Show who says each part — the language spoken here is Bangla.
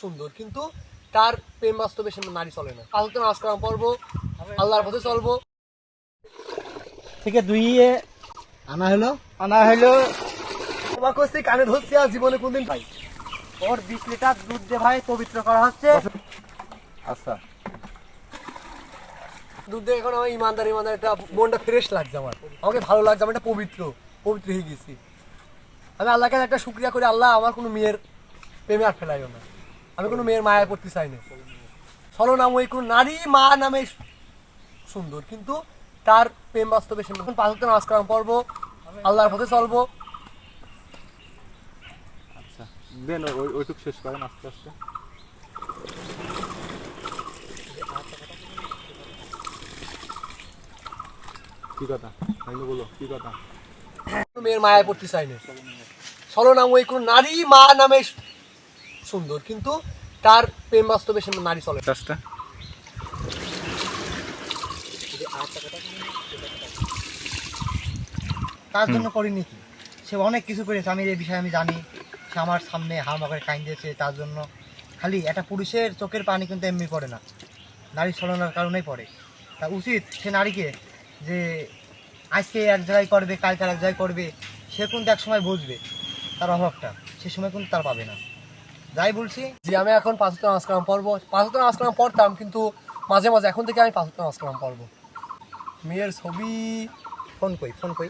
Speaker 1: সুন্দর কিন্তু তার প্রেম বাস্তবে সে নারী চলে না। আজ তো নাচ করা পর্ব আল্লাহর পথে চলবো।
Speaker 2: থেকে দুইয়ে
Speaker 1: আনা হলো।
Speaker 2: আনা হলো।
Speaker 1: তোমার কাছে কানে ধরছি আর জীবনে কোনদিন পাই।
Speaker 2: ওর বিশ লিটার দুধ দিয়ে ভাই পবিত্র করা হচ্ছে।
Speaker 3: আচ্ছা।
Speaker 1: দুধ দিয়ে এখন আমার ইমানদার ইমানদার একটা মনটা ফ্রেশ লাগছে আমার। আমাকে ভালো লাগছে আমি একটা পবিত্র পবিত্র হয়ে গেছি। আমি আল্লাহর কাছে একটা শুক্রিয়া করি আল্লাহ আমার কোনো মেয়ের প্রেমে আর ফেলাইও না। আমি কোনো মেয়ের মায়ায় পড়তে চাই না। ছলনাময়ী কোনো নারী মা নামে সুন্দর কিন্তু তার প্রেম বাস্তবে সে পাঁচ নাচ করা পর্ব আল্লাহর পথে চলবো।
Speaker 3: আচ্ছা দেন ওই ওইটুক শেষ করেন আস্তে আস্তে। কি কথা? বলো কি কথা?
Speaker 1: কোনো মেয়ের মায়ায় পড়তে চাই না। ছলনাময়ী কোনো নারী মা নামে সুন্দর কিন্তু তার প্রেম বাস্তবে সে নারী চলে।
Speaker 3: কাজটা
Speaker 2: তার জন্য করিনি কি? সে অনেক কিছু করেছে আমি এই বিষয়ে আমি জানি সে আমার সামনে হামা করে কাইন দিয়েছে তার জন্য। খালি একটা পুরুষের চোখের পানি কিন্তু এমনি পড়ে না নারী ছলনার কারণেই পড়ে। তা উচিত সে নারীকে যে আজকে এক জায়গায় করবে কালকে আর এক জায়গায় করবে সে কিন্তু এক সময় বুঝবে তার অভাবটা সে সময় কিন্তু তার পাবে না। যাই বলছি,
Speaker 1: যে আমি এখন পাঁচত্ব নামাজ কালাম পড়ব। পাঁচত্ব নামাজ কালাম পড়তাম, কিন্তু মাঝে মাঝে এখন থেকে আমি পাঁচশো নামাজ কালাম পড়ব। মেয়ের ছবি,
Speaker 2: ফোন কই ফোন কই